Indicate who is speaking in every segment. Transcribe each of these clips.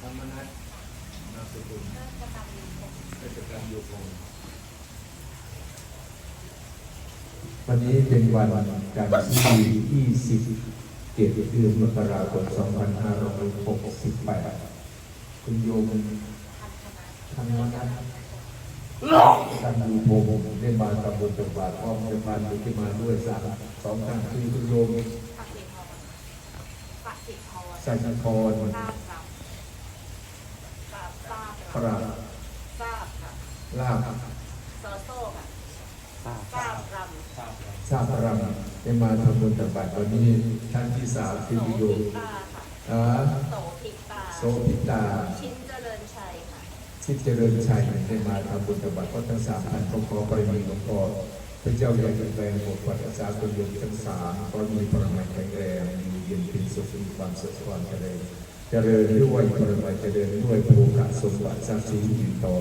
Speaker 1: ธร
Speaker 2: รมนัสนาสกุลกิจกรรมยู่
Speaker 1: ง
Speaker 2: วันนี้เป็นวันการที่20เกียรติเดือนมกราคม2568 คุณโยมธรรมนัสท่านดูโมได้มาตำบลจังหวัดพร้อมจะมาดูที่มาด้วยสามสองท่านคือคุณโยม สัจพร
Speaker 3: ทราบครับทราบทราบ
Speaker 2: ปราบ
Speaker 3: ทราบค่ะ
Speaker 2: ลาบ
Speaker 3: โซโซ่ค่ะ
Speaker 1: ทราบ
Speaker 3: ทราบร
Speaker 1: ทราบแล้ว
Speaker 2: ทราบพรังได้มาทำบุญตักบาตรวันนี้ท่านที่สามำคือ
Speaker 3: โส
Speaker 2: คุณโย
Speaker 3: ภิ
Speaker 2: ม
Speaker 3: ตาค่ะ
Speaker 2: อ่า
Speaker 3: โสภิตา
Speaker 2: โสภิตา
Speaker 3: ชิ้นเจริญชัยค่ะ
Speaker 2: ชิดเจริญชัยได้มาทำบุญตักบาตรก็ทั้งสามท่านก็ขอปริมีหลวงพ่อพระเจ้าใหญ่แรงบทวัดอาสาคุณโยมทั้งสามขอมีพลังแข็งแรงอยู่เย็นเป็นสุข มีความสุขความเจริญเจริญด้วยพลังเจริญด้วยภูกะสมบัติทรัพย์สินอยู่ต่อ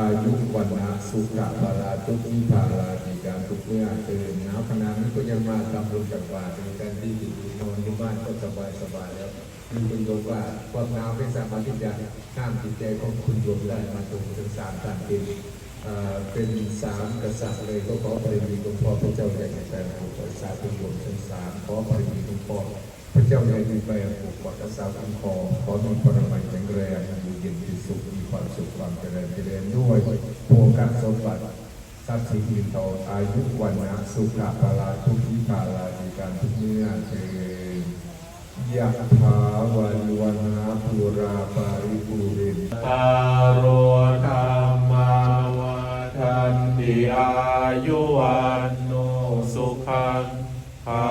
Speaker 2: อายุวันนะสุขะบาลาทุกทิพาลาดีการทุกเมื่อเกินหนาวขนาดนี้ก็ยังมาทำบุญตักบาตรในการที่อยู่นอนอยู่บ้านก็สบายสบายแล้วมีคุณโยมว่าความหนาวไม่สามารถที่จะห้ามจิตใจของคุณโยมได้มาตรงถึงสามท่านเป็นเป็นสามกษัตริย์เลยก็ขอปริมีหลวงพ่อพระเจ้าใหญ่ในใจผูกปัสสาคุโยมทั้งสามขอปริมีหลวงพ่อ พระเจ้าใหญ่ในใจผูกปัสสาคุณคอขอมีพลังแข็งแรงอยู่เย็นเป็นสุขมีความสุขความเจริญเจริญด้วยโภกัสมบัติทรัพย์สินมีต่องอายุวันนะสุขะพลาทุกทิพาลาในการทุกเมื่อเถิดยะถาวาลิวนาภูราปาริปุเรน
Speaker 1: ตาโรธรรมาวันทันติอายุวันโนสุขังภา